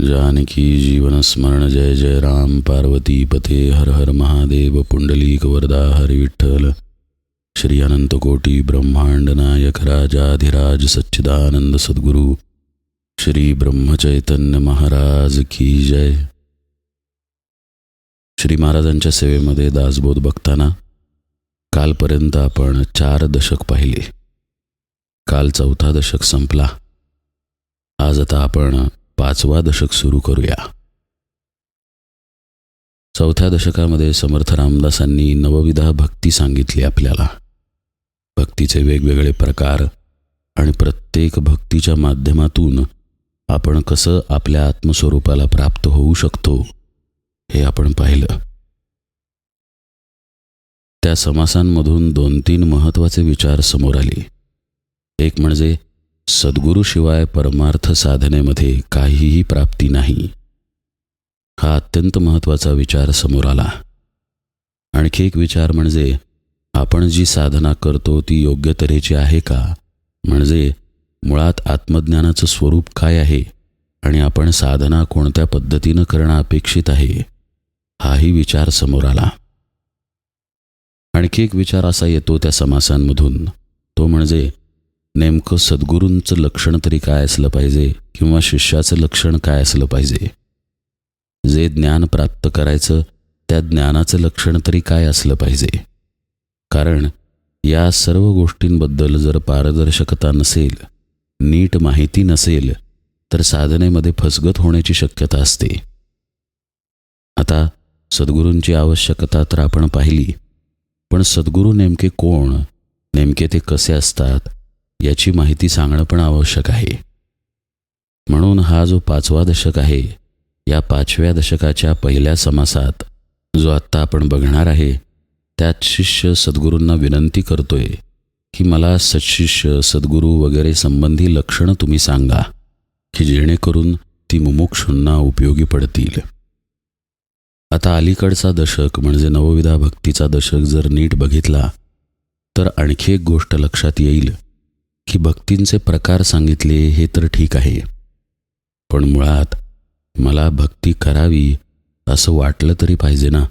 जानकी जीवन स्मरण जय जय राम पार्वती पते हर हर महादेव पुंडलीक वरदा हरी विठ्ठल। श्री अनंतकोटी ब्रह्मांड नायक राजाधिराज सच्चिदानंद सद्गुरु श्री ब्रह्मचैतन्य महाराज की जय। श्री महाराजांच्या सेवेमध्ये दासबोध बघताना कालपर्यंत आपण चार दशक पाहिले. काल चौथा दशक संपला. आज आता आपण पाचवा दशक सुरू करूया. चौथ्या दशकामध्ये समर्थ रामदासांनी नवविधा भक्ती सांगितली आपल्याला. भक्तीचे वेगवेगळे प्रकार आणि प्रत्येक भक्तीच्या माध्यमातून आपण कसं आपल्या आत्मस्वरूपाला प्राप्त होऊ शकतो हे आपण पाहिलं. त्या समासांमधून दोन तीन महत्त्वाचे विचार समोर आले. एक म्हणजे सद्गुरूशिवाय परमार्थ साधनेमध्ये काहीही प्राप्ती नाही. हा अत्यंत महत्त्वाचा विचार समोर आला. आणखी एक विचार म्हणजे आपण जी साधना करतो ती योग्य तऱ्हेची आहे का? म्हणजे मुळात आत्मज्ञानाचं स्वरूप काय आहे? आणि आपण साधना कोणत्या पद्धतीनं करणं अपेक्षित आहे? हाही विचार समोर आला. आणखी एक विचार असा येतो त्या समासांमधून. तो म्हणजे नेमकं सद्गुरूंचं लक्षण तरी काय असलं पाहिजे किंवा शिष्याचं लक्षण काय असलं पाहिजे? जे ज्ञान प्राप्त करायचं त्या ज्ञानाचं लक्षण तरी काय असलं पाहिजे? कारण या सर्व गोष्टींबद्दल जर पारदर्शकता नसेल नीट माहिती नसेल तर साधनेमध्ये फसगत होण्याची शक्यता असते. आता सद्गुरूंची आवश्यकता तर आपण पाहिली पण सद्गुरू नेमके कोण नेमके ते कसे असतात याची माहिती सांगणं पण आवश्यक आहे. म्हणून हा जो पाचवा दशक आहे या पाचव्या दशकाच्या पहिल्या समासात जो आत्ता आपण बघणार आहे त्यात शिष्य सद्गुरूंना विनंती करतोय की मला सत्शिष्य सद्गुरू वगैरे संबंधी लक्षणं तुम्ही सांगा की जेणेकरून ती मुमुक्षूंना उपयोगी पडतील. आता अलीकडचा दशक म्हणजे नवविधा भक्तीचा दशक जर नीट बघितला तर आणखी एक गोष्ट लक्षात येईल की भक्तींचे प्रकार सांगितले हे तर ठीक आहे. पण मुळात मला भक्ती करावी असं वाटलं तरी पाहिजे ना.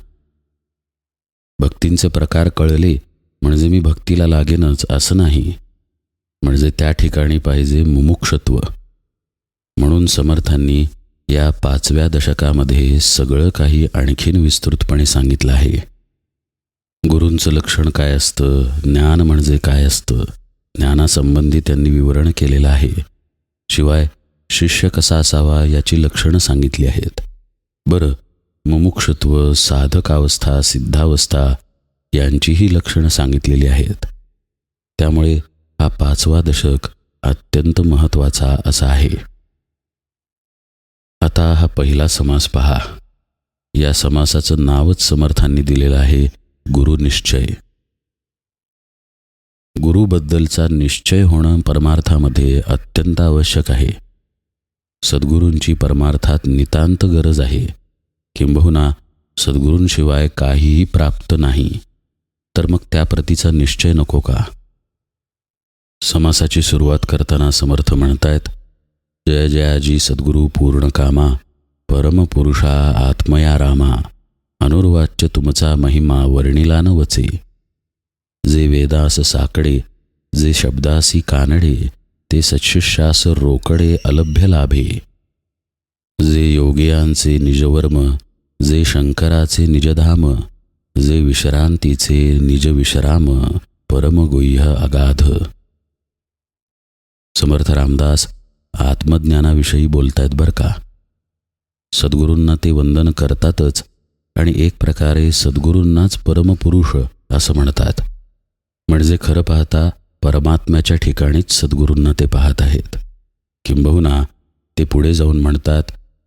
भक्तींचे प्रकार कळले म्हणजे मी भक्तीला लागेनच असं नाही. म्हणजे त्या ठिकाणी पाहिजे मुमुक्षत्व. म्हणून समर्थांनी या पाचव्या दशकामध्ये सगळं काही आणखीन विस्तृतपणे सांगितलं आहे. गुरूंचं लक्षण काय असतं? ज्ञान म्हणजे काय असतं? ज्ञानासंबंधी त्यांनी विवरण केलेलं आहे. शिवाय शिष्य कसा असावा याची लक्षणं सांगितली आहेत. बरं मुमुक्षत्व साधकावस्था सिद्धावस्था यांचीही लक्षणं सांगितलेली आहेत. त्यामुळे हा पाचवा दशक अत्यंत महत्त्वाचा असा आहे. आता हा पहिला समास पहा. या समासाचं नावच समर्थांनी दिलेलं आहे गुरुनिश्चय गुरुबद्दलचा निश्चय होणं परमार्थामध्ये अत्यंत आवश्यक आहे. सद्गुरूंची परमार्थात नितांत गरज आहे. किंबहुना सद्गुरूंशिवाय काहीही प्राप्त नाही. तर मग त्या प्रतीचा निश्चय नको का? समासाची सुरुवात करताना समर्थ म्हणतायत जय जयाजी सद्गुरू पूर्ण कामा परमपुरुषा आत्मया रामा अनुर्वाच्य तुमचा महिमा वर्णिला न वचे. जे वेदास साकडे जे शब्दासी कानडे ते सत्शिष्यास रोकडे अलभ्य लाभे. जे योगियांचे निजवर्म जे शंकराचे निजधाम जे विश्रांतीचे निजविश्राम परमगुह्य अगाध. समर्थ रामदास आत्मज्ञानाविषयी बोलतायत बरं का? सद्गुरूंना ते वंदन करतातच आणि एक प्रकारे सद्गुरूंनाच परमपुरुष असं म्हणतात. म्हणजे खरं पाहता परमात्म्याच्या ठिकाणीच सद्गुरूंना ते पाहत आहेत. किंबहुना ते पुढे जाऊन म्हणतात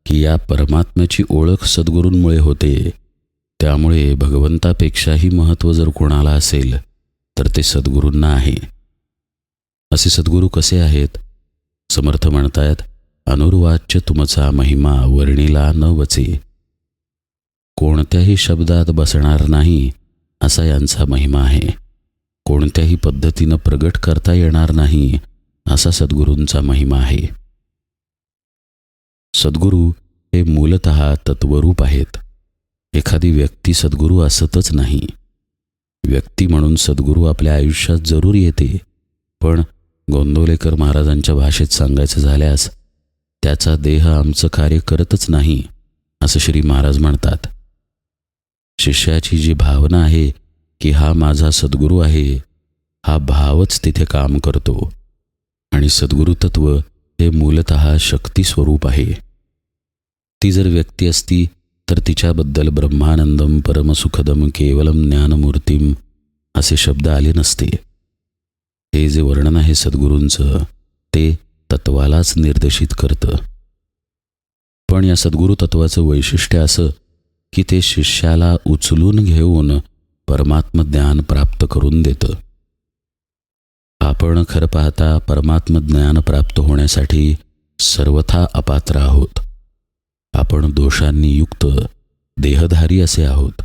की या परमात्म्याची ओळख सद्गुरूंमुळे होते. त्यामुळे भगवंतापेक्षाही महत्त्व जर कोणाला असेल तर ते सद्गुरूंना आहे. असे सद्गुरू कसे आहेत? समर्थ म्हणतायत अनुर्वाच्य तुमचा महिमा वर्णिला न वचे. कोणत्याही शब्दात बसणार नाही असा यांचा महिमा आहे. कोणत्याही पद्धतीनं प्रगट करता येणार नाही असा सद्गुरूंचा महिमा आहे. सद्गुरू हे मूलत तत्वरूप आहेत. एखादी व्यक्ती सद्गुरू असतच नाही. व्यक्ती म्हणून सद्गुरू आपल्या आयुष्यात जरूर येते पण गोंदवलेकर महाराजांच्या भाषेत सांगायचं झाल्यास त्याचा देह आमचं कार्य करतच नाही असं श्री महाराज म्हणतात. शिष्याची जी भावना आहे की हा माझा सद्गुरू आहे हा भावच तिथे काम करतो. आणि सद्गुरु तत्व हे मूलत शक्ती स्वरूप आहे. ती जर व्यक्ती असती तर तिच्याबद्दल ब्रह्मानंदम परमसुखदम केवलम ज्ञानमूर्तीम असे शब्द आले नसते. हे जे वर्णन आहे सद्गुरूंचं ते तत्वालाच निर्देशित करतं. पण या सद्गुरू तत्वाचं वैशिष्ट्य असं की ते शिष्याला उचलून घेऊन परमात्मज्ञान प्राप्त करून देतं. आपण खरं पाहता परमात्मज्ञान प्राप्त होण्यासाठी सर्वथा अपात्र आहोत. आपण दोषांनी युक्त देहधारी असे आहोत.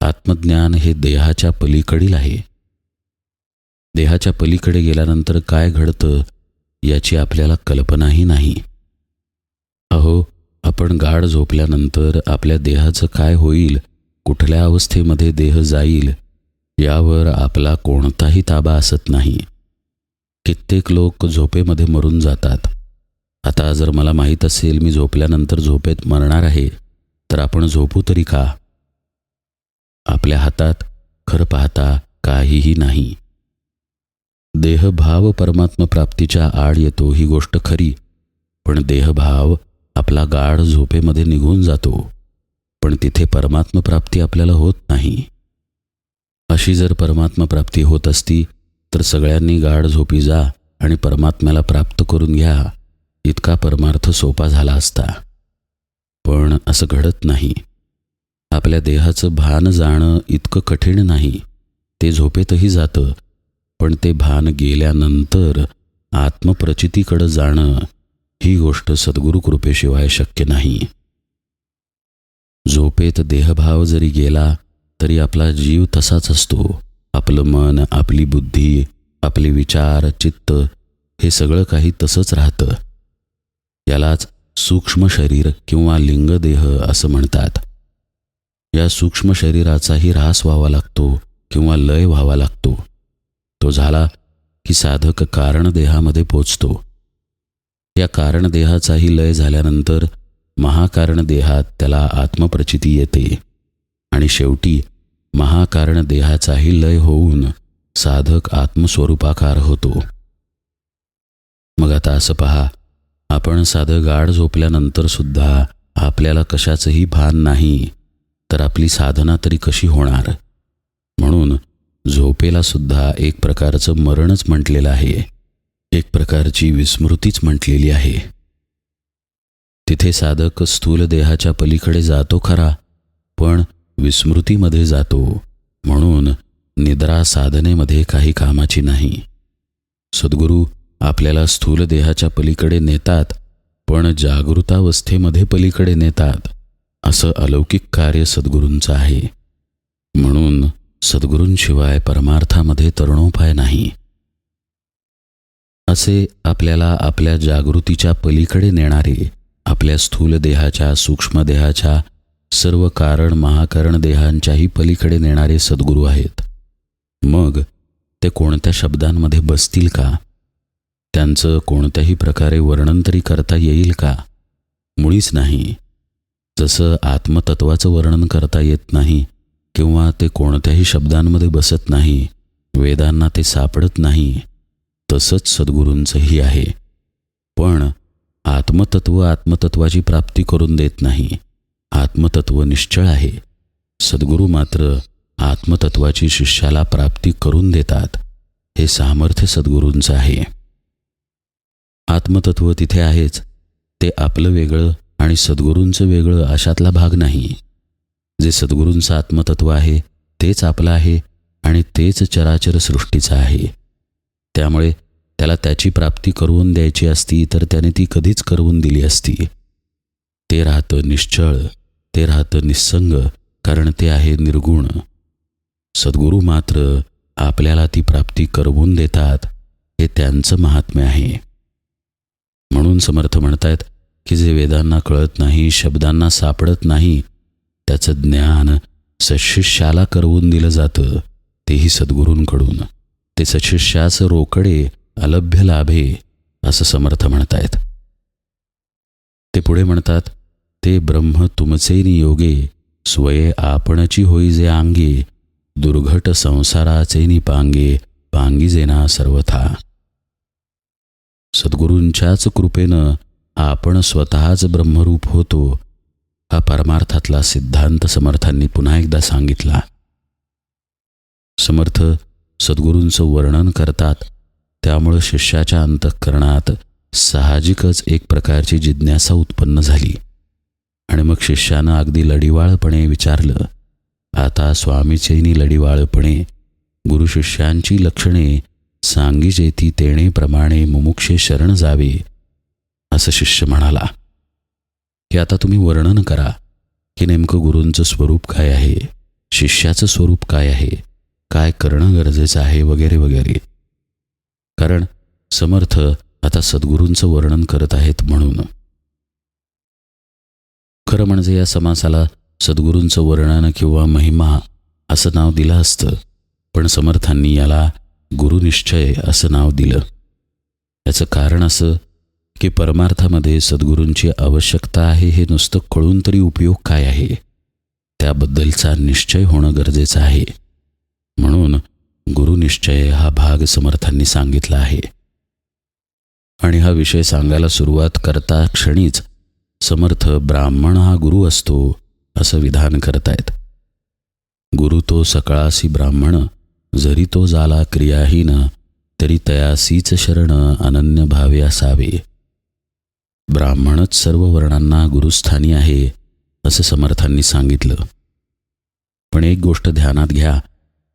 आत्मज्ञान हे देहाच्या पलीकडील आहे. देहाच्या पलीकडे गेल्यानंतर काय घडतं याची आपल्याला कल्पनाही नाही. अहो आपण गाढ झोपल्यानंतर आपल्या देहाचं काय होईल कुठल्या अवस्थेमध्ये देह जाईल यावर आपला कोणताही ताबा असत नाही. कित्येक लोक झोपेमध्ये मरून जातात. आता जर मला माहीत असेल मी झोपल्यानंतर झोपेत मरणार आहे तर आपण झोपू तरी का? आपल्या हातात खरं पाहता काहीही नाही. देहभाव परमात्म प्राप्तीच्या आड येतो ही गोष्ट खरी. पण देहभाव आपला गाढ झोपेमध्ये निघून जातो. पण तिथे परमात्मप्राप्ती आपल्याला होत नाही. अशी जर परमात्मप्राप्ती होत असती तर सगळ्यांनी गाढ झोपी जा आणि परमात्म्याला प्राप्त करून घ्या. इतका परमार्थ सोपा झाला असता. पण असं घडत नाही. आपल्या देहाचं भान जाणं इतकं कठीण नाही. ते झोपेतही जातं. पण ते भान गेल्यानंतर आत्मप्रचितीकडं जाणं ही गोष्ट सद्गुरू कृपेशिवाय शक्य नाही. झोपेत देहभाव जरी गेला तरी आपला जीव तसाच असतो. आपलं मन आपली बुद्धी आपले विचार चित्त हे सगळं काही तसंच राहतं. यालाच सूक्ष्म शरीर किंवा लिंगदेह असं म्हणतात. या सूक्ष्म शरीराचाही ऱ्हास व्हावा लागतो किंवा लय व्हावा लागतो. तो झाला की साधक कारणदेहामध्ये पोचतो. या कारणदेहाचाही लय झाल्यानंतर महाकारण देहात त्याला आत्मप्रचिती येते. आणि शेवटी महाकारण देहाचाही लय होऊन साधक आत्मस्वरूपाकार होतो. मग आता असं पहा आपण साधं गाढ झोपल्यानंतर सुद्धा आपल्याला कशाचंही भान नाही तर आपली साधना तरी कशी होणार? म्हणून झोपेला सुद्धा एक प्रकारचं मरणच म्हटलेलं आहे. एक प्रकारची विस्मृतीच म्हटलेली आहे. तिथे साधक स्थूल देहाच्या पलीकडे जातो खरा पण विस्मृतीमध्ये जातो. म्हणून निद्रा साधनेमध्ये काही कामाची नाही. सद्गुरू आपल्याला स्थूल देहाच्या पलीकडे नेतात पण जागृतावस्थेमध्ये पलीकडे नेतात असं अलौकिक कार्य सद्गुरूंचं आहे. म्हणून सद्गुरूंशिवाय परमार्थामध्ये तरुणोपाय नाही. असे आपल्याला आपल्या जागृतीच्या पलीकडे नेणारे आपल्या स्थूल देहाच्या सूक्ष्म देहाच्या सर्व कारण महाकारण देहांच्याही पलीकडे नेणारे सद्गुरू आहेत. मग ते कोणत्या शब्दांमध्ये बसतील का? त्यांचं कोणत्याही प्रकारे वर्णन तरी करता येईल का? मुळीच नाही. जसं आत्मतत्वाचं वर्णन करता येत नाही किंवा ते कोणत्याही शब्दांमध्ये बसत नाही वेदांना ते सापडत नाही तसंच सद्गुरूंचंही आहे. पण आत्मतत्व आत्मतत्वाची प्राप्ती करून देत नाही. आत्मतत्व निश्चळ आहे. सद्गुरू मात्र आत्मतत्वाची शिष्याला प्राप्ती करून देतात. हे सामर्थ्य सद्गुरूंचं आहे. आत्मतत्व तिथे आहेच. ते आपलं वेगळं आणि सद्गुरूंचं वेगळं अशातला भाग नाही. जे सद्गुरूंचं आत्मतत्व आहे तेच आपलं आहे आणि तेच चराचर सृष्टीचं आहे. त्यामुळे त्याला त्याची प्राप्ती करून द्यायची असती तर त्याने ती कधीच करवून दिली असती. ते राहतं निश्चळ ते राहतं निस्संग कारण ते आहे निर्गुण. सद्गुरू मात्र आपल्याला ती प्राप्ती करवून देतात हे त्यांचं महात्म्य आहे. म्हणून समर्थ म्हणतायत की जे वेदांना कळत नाही शब्दांना सापडत नाही त्याचं ज्ञान सशिष्याला करवून दिलं जातं तेही सद्गुरूंकडून. ते सशिष्याचं रोकडे अलभ्य लाभे असं समर्थ म्हणतायत. ते पुढे म्हणतात ते ब्रह्म तुमचे नियोगे स्वये आपणची होई जे आंगे दुर्घट संसाराचे निपांगे पांगी जेना सर्वथा. सद्गुरूंच्याच कृपेनं आपण स्वतःच ब्रह्मरूप होतो हा परमार्थातला सिद्धांत समर्थांनी पुन्हा एकदा सांगितला. समर्थ सद्गुरूंचं वर्णन करतात त्यामुळं शिष्याच्या अंतःकरणात साहजिकच एक प्रकारची जिज्ञासा उत्पन्न झाली. आणि मग शिष्यानं अगदी लढिवाळपणे विचारलं आता स्वामीचैनी लढिवाळपणे गुरुशिष्यांची लक्षणे सांगीजेती तेणेप्रमाणे मुमुक्षे शरण जावे असं शिष्य म्हणाला. की आता तुम्ही वर्णन करा की नेमकं गुरूंचं स्वरूप काय आहे शिष्याचं स्वरूप काय आहे काय करणं गरजेचं आहे वगैरे वगैरे. कारण समर्थ आता सद्गुरूंचं वर्णन करत आहेत म्हणून. खरं म्हणजे या समासाला सद्गुरूंचं वर्णन किंवा महिमा असं नाव दिलं असतं पण समर्थांनी याला गुरुनिश्चय असं नाव दिलं. याचं कारण असं की परमार्थामध्ये सद्गुरूंची आवश्यकता आहे हे नुसतं कळून तरी उपयोग काय आहे? त्याबद्दलचा निश्चय होणं गरजेचं आहे. म्हणून गुरुनिश्चय हा भाग समर्थांनी सांगितला आहे. आणि हा विषय सांगायला सुरुवात करता क्षणीच समर्थ ब्राह्मण हा गुरु असतो असं विधान करतायत. गुरु तो सकाळासी ब्राह्मण जरी तो झाला क्रियाहीन तरी तयासीच शरण अनन्य भावे असावे. ब्राह्मणच सर्व वर्णांना गुरुस्थानी आहे असं समर्थांनी सांगितलं. पण एक गोष्ट ध्यानात घ्या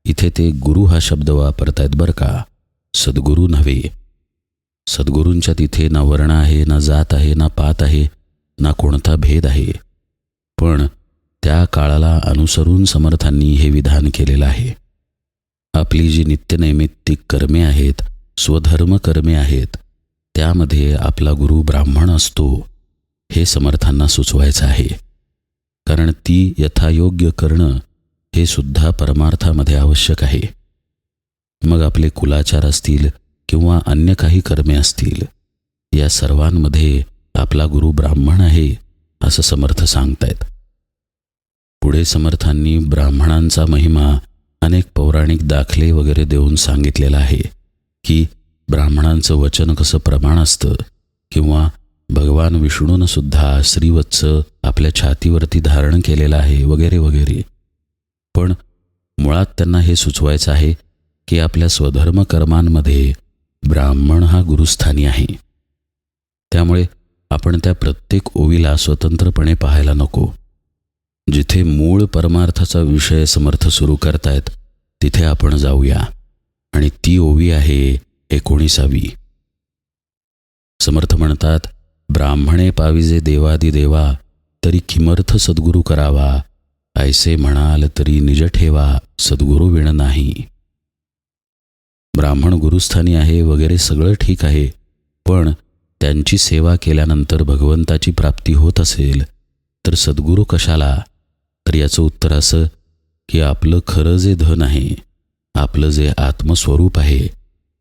इथे ते गुरु हा शब्द वापरतायत बरं का? सद्गुरू नव्हे. सद्गुरूंच्या तिथे ना वर्ण आहे ना जात आहे ना पात आहे ना कोणता भेद आहे. पण त्या काळाला अनुसरून समर्थांनी हे विधान केलेलं आहे. आपली जी नित्यनैमित्तिक कर्मे आहेत स्वधर्म कर्मे आहेत त्यामध्ये आपला गुरु ब्राह्मण असतो हे समर्थांना सुचवायचं आहे. कारण ती यथायोग्य करणं हे सुद्धा परमार्थामध्ये आवश्यक आहे. मग आपले कुलाचार असतील किंवा अन्य काही कर्मे असतील या सर्वांमध्ये आपला गुरु ब्राह्मण आहे असं समर्थ सांगतायत. पुढे समर्थांनी ब्राह्मणांचा महिमा अनेक पौराणिक दाखले वगैरे देऊन सांगितलेला आहे की ब्राह्मणांचं वचन कसं प्रमाण असतं किंवा भगवान विष्णून सुद्धा श्रीवत्स आपल्या छातीवरती धारण केलेलं आहे वगैरे वगैरे. पण मुळात त्यांना हे सुचवायचं आहे की आपल्या स्वधर्म कर्मांमध्ये ब्राह्मण हा गुरुस्थानी आहे. त्यामुळे आपण त्या प्रत्येक ओवीला स्वतंत्रपणे पाहायला नको. जिथे मूळ परमार्थाचा विषय समर्थ सुरू करतायत तिथे आपण जाऊया. आणि ती ओवी आहे एकोणीसावी. समर्थ म्हणतात ब्राह्मणे पाविजे देवादि देवा तरी किमर्थ सद्गुरू करावा ऐसे म्हणाल तरी निज ठेवा सद्गुरू विण नाही. ब्राह्मण गुरुस्थानी आहे वगैरे सगळं ठीक आहे पण त्यांची सेवा केल्यानंतर भगवंताची प्राप्ती होत असेल तर सद्गुरू कशाला? तर याचं उत्तर असं की आपलं खरं जे धन आहे आपलं जे आत्मस्वरूप आहे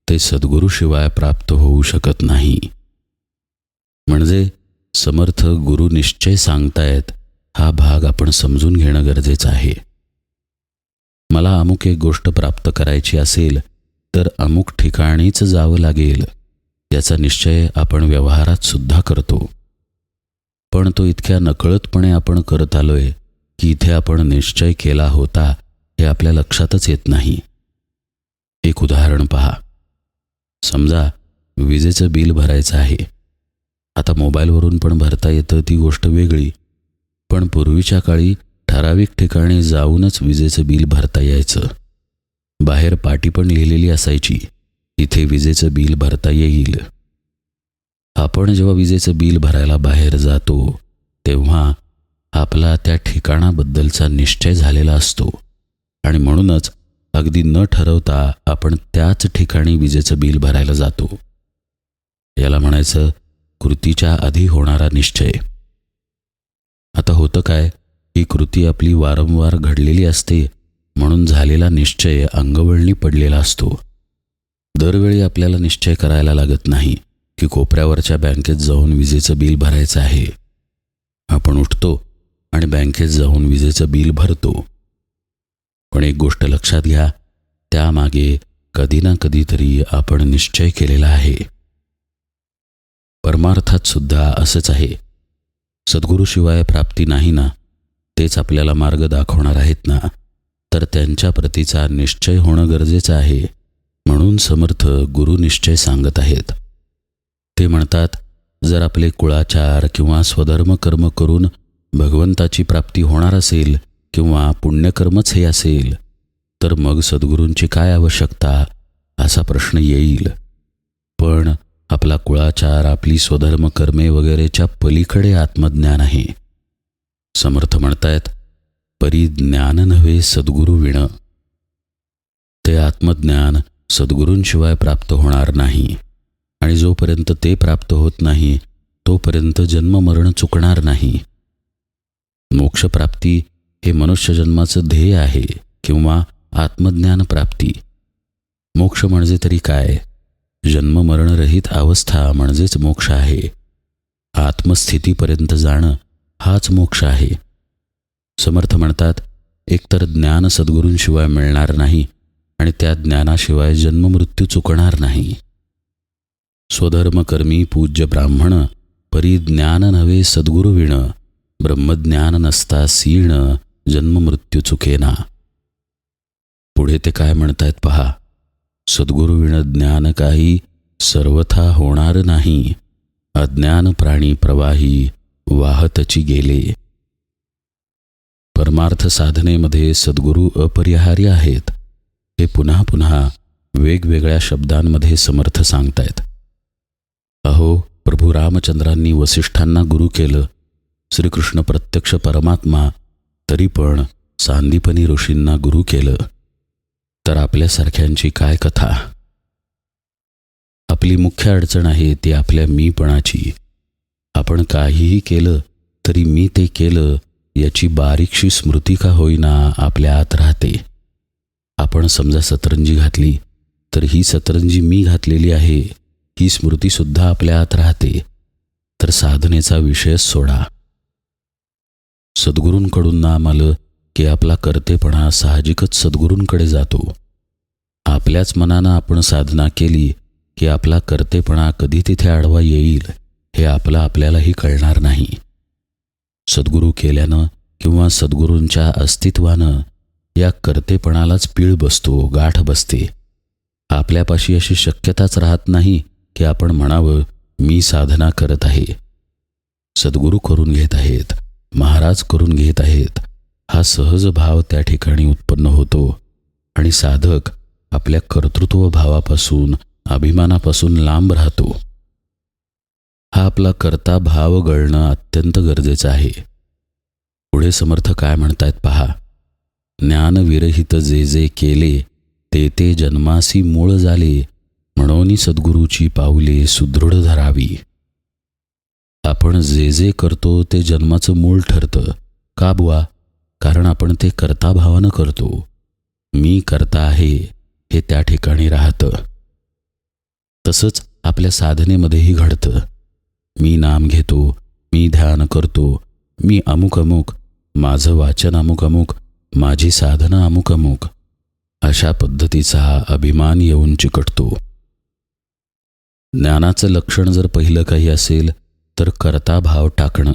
ते सद्गुरूशिवाय प्राप्त होऊ शकत नाही. म्हणजे समर्थ गुरु निश्चय सांगतायत हा भाग आपण समजून घेणं गरजेचं आहे. मला अमुक एक गोष्ट प्राप्त करायची असेल तर अमुक ठिकाणीच जावं लागेल याचा निश्चय आपण व्यवहारात सुद्धा करतो. पण तो इतक्या नकळतपणे आपण करत आलोय की इथे आपण निश्चय केला होता हे आपल्या लक्षातच येत नाही. एक उदाहरण पहा. समजा विजेचं बिल भरायचं आहे. आता मोबाईलवरून पण भरता येतं ती गोष्ट वेगळी पण पूर्वीच्या काळी ठराविक ठिकाणी जाऊनच विजेचं बिल भरता यायचं. बाहेर पाटी पण लिहिलेली असायची इथे विजेचं बिल भरता येईल. आपण जेव्हा विजेचं बिल भरायला बाहेर जातो तेव्हा आपला त्या ठिकाणाबद्दलचा निश्चय झालेला असतो. आणि म्हणूनच अगदी न ठरवता आपण त्याच ठिकाणी विजेचं बिल भरायला जातो. याला म्हणायचं कृतीच्या आधी होणारा निश्चय. आता होतं काय? ही कृती आपली वारंवार घडलेली असते म्हणून झालेला निश्चय अंगवळणी पडलेला असतो. दरवेळी आपल्याला निश्चय करायला लागत नाही की कोपऱ्यावरच्या बँकेत जाऊन विजेचं बिल भरायचं आहे. आपण उठतो आणि बँकेत जाऊन विजेचं बिल भरतो. पण एक गोष्ट लक्षात घ्या त्यामागे कधी ना कधीतरी आपण निश्चय केलेला आहे. परमार्थात सुद्धा असंच आहे. सद्गुरूशिवाय प्राप्ती नाही ना तेच आपल्याला मार्ग दाखवणार आहेत ना. तर त्यांच्या प्रतीचा निश्चय होणं गरजेचं आहे म्हणून समर्थ गुरुनिश्चय सांगत आहेत. ते म्हणतात जर आपले कुळाचार किंवा स्वधर्म कर्म करून भगवंताची प्राप्ती होणार असेल किंवा पुण्यकर्मच हे असेल तर मग सद्गुरूंची काय आवश्यकता? असा प्रश्न येईल. पण आपला कुळाचार आपली स्वधर्म कर्मे वगैरेच्या पलीकडे आत्मज्ञान आहे. समर्थ म्हणतायत परी ज्ञान नव्हे सद्गुरू विण. ते आत्मज्ञान सद्गुरूंशिवाय प्राप्त होणार नाही आणि जोपर्यंत ते प्राप्त होत नाही तोपर्यंत जन्ममरण चुकणार नाही. मोक्षप्राप्ती हे मनुष्यजन्माचं ध्येय आहे किंवा आत्मज्ञान प्राप्ती. मोक्ष म्हणजे तरी काय? जन्ममरणरहित अवस्था म्हणजेच मोक्ष आहे. आत्मस्थितीपर्यंत जाणं हाच मोक्ष आहे. समर्थ म्हणतात एकतर ज्ञान सद्गुरूंशिवाय मिळणार नाही आणि त्या ज्ञानाशिवाय जन्ममृत्यू चुकणार नाही. स्वधर्मकर्मी पूज्य ब्राह्मण परी ज्ञान नव्हे सद्गुरू विण ब्रह्मज्ञान नसता सीण जन्ममृत्यू चुकेना. पुढे ते काय म्हणतायत पहा? सद्गुरुविण ज्ञान काही सर्वथा होणार नाही. अज्ञान प्राणी प्रवाही वाहतची गेले. परमार्थ साधनेमध्ये सद्गुरू अपरिहार्य आहेत. हे पुन्हा पुन्हा वेगवेगळ्या शब्दांमध्ये समर्थ सांगतायत. अहो प्रभू रामचंद्रांनी वसिष्ठांना गुरु केलं. श्रीकृष्ण प्रत्यक्ष परमात्मा तरी पण सांदीपनी ऋषींना गुरु केलं. तर आपल्यासारख्यांची काय कथा? आपली मुख्य अडचण आहे ती आपल्या मीपणाची. आपण काहीही केलं तरी मी ते केलं याची बारीकशी स्मृती का होईना आपल्या आत राहते. आपण समजा सतरंजी घातली तर ही सतरंजी मी घातलेली आहे ही स्मृतीसुद्धा आपल्या आत राहते. तर साधनेचा विषयच सोडा. सद्गुरूंकडून ना आम्हाला की आपला कर्तेपणा साहजिकच सद्गुरूंकडे जातो. आपल्याच मनानं आपण साधना केली की आपला कर्तेपणा कधी तिथे आडवा येईल हे आपलं आपल्यालाही कळणार नाही. सद्गुरू केल्यानं किंवा सद्गुरूंच्या अस्तित्वानं या कर्तेपणालाच पीळ बसतो गाठ बसते. आपल्यापाशी अशी शक्यताच राहत नाही की आपण म्हणावं मी साधना करत आहे. सद्गुरू करून घेत आहेत महाराज करून घेत आहेत हा सहज भाव त्या ठिकाणी उत्पन्न होतो आणि साधक आपल्या कर्तृत्व भावापासून अभिमानापासून लांब राहतो. हा आपला कर्ता भाव गळणं अत्यंत गरजेचं आहे. पुढे समर्थ काय म्हणतायत पहा. ज्ञानविरहित जे जे केले ते ते जन्मासी मूळ झाले म्हणून सद्गुरूची पाऊले सुदृढ धरावी. आपण जे जे करतो ते जन्माचं मूळ ठरतं. का बुवा? कारण आपण ते करता भावानं करतो. मी करता आहे हे त्या ठिकाणी राहतं. तसंच आपल्या साधनेमध्येही घडतं. मी नाम घेतो मी ध्यान करतो मी अमुक अमुक माझं वाचन अमुक अमुक माझी साधना अमुक अमुक अशा पद्धतीचा हा अभिमान येऊन चिकटतो. ज्ञानाचं लक्षण जर पहिलं काही असेल तर करता भाव टाकणं.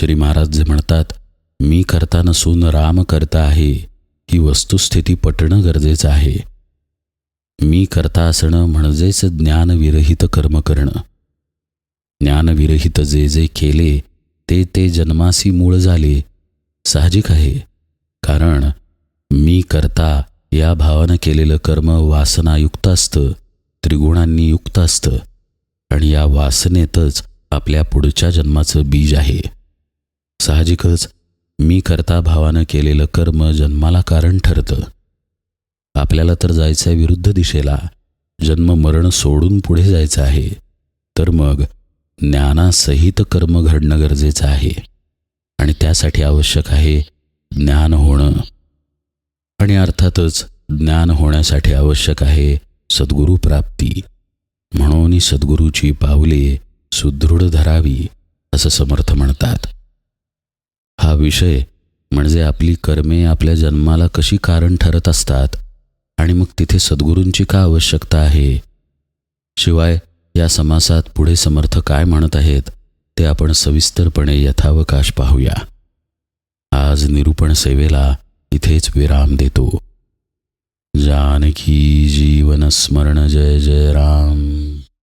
श्री महाराज जे म्हणतात मी करता नसून राम करता आहे ही वस्तुस्थिती पटणं गरजेचं आहे. मी करता असणं म्हणजेच ज्ञानविरहित कर्म करणं. ज्ञानविरहित जे जे केले ते ते जन्मासी मूळ झाले. साहजिक आहे. कारण मी करता या भावानं केलेलं कर्म वासनायुक्त असतं त्रिगुणांनी युक्त असतं. आणि या वासनेतच आपल्या पुढच्या जन्माचं बीज आहे. साहजिकच मी करता भावानं केलेलं कर्म जन्माला कारण ठरतं. आपल्याला तर जायचं आहे विरुद्ध दिशेला. जन्म मरण सोडून पुढे जायचं आहे. तर मग ज्ञानासहित कर्म घडणं गरजेचं आहे. आणि त्यासाठी आवश्यक आहे ज्ञान होणं. आणि अर्थातच ज्ञान होण्यासाठी आवश्यक आहे सद्गुरू प्राप्ती. म्हणून सद्गुरूची पावले सुदृढ धरावी असं समर्थ म्हणतात. हा विषय म्हणजे आपली कर्मे आपल्या जन्माला कशी कारण ठरत असतात आणि मग तिथे सद्गुरूंची का आवश्यकता आहे? शिवाय या समासात पुढे समर्थ काय म्हणत आहेत ते आपण सविस्तरपणे यथावकाश पाहूया. आज निरूपण सेवेला इथेच विराम देतो. जानकी जीवन स्मरण जय जय राम.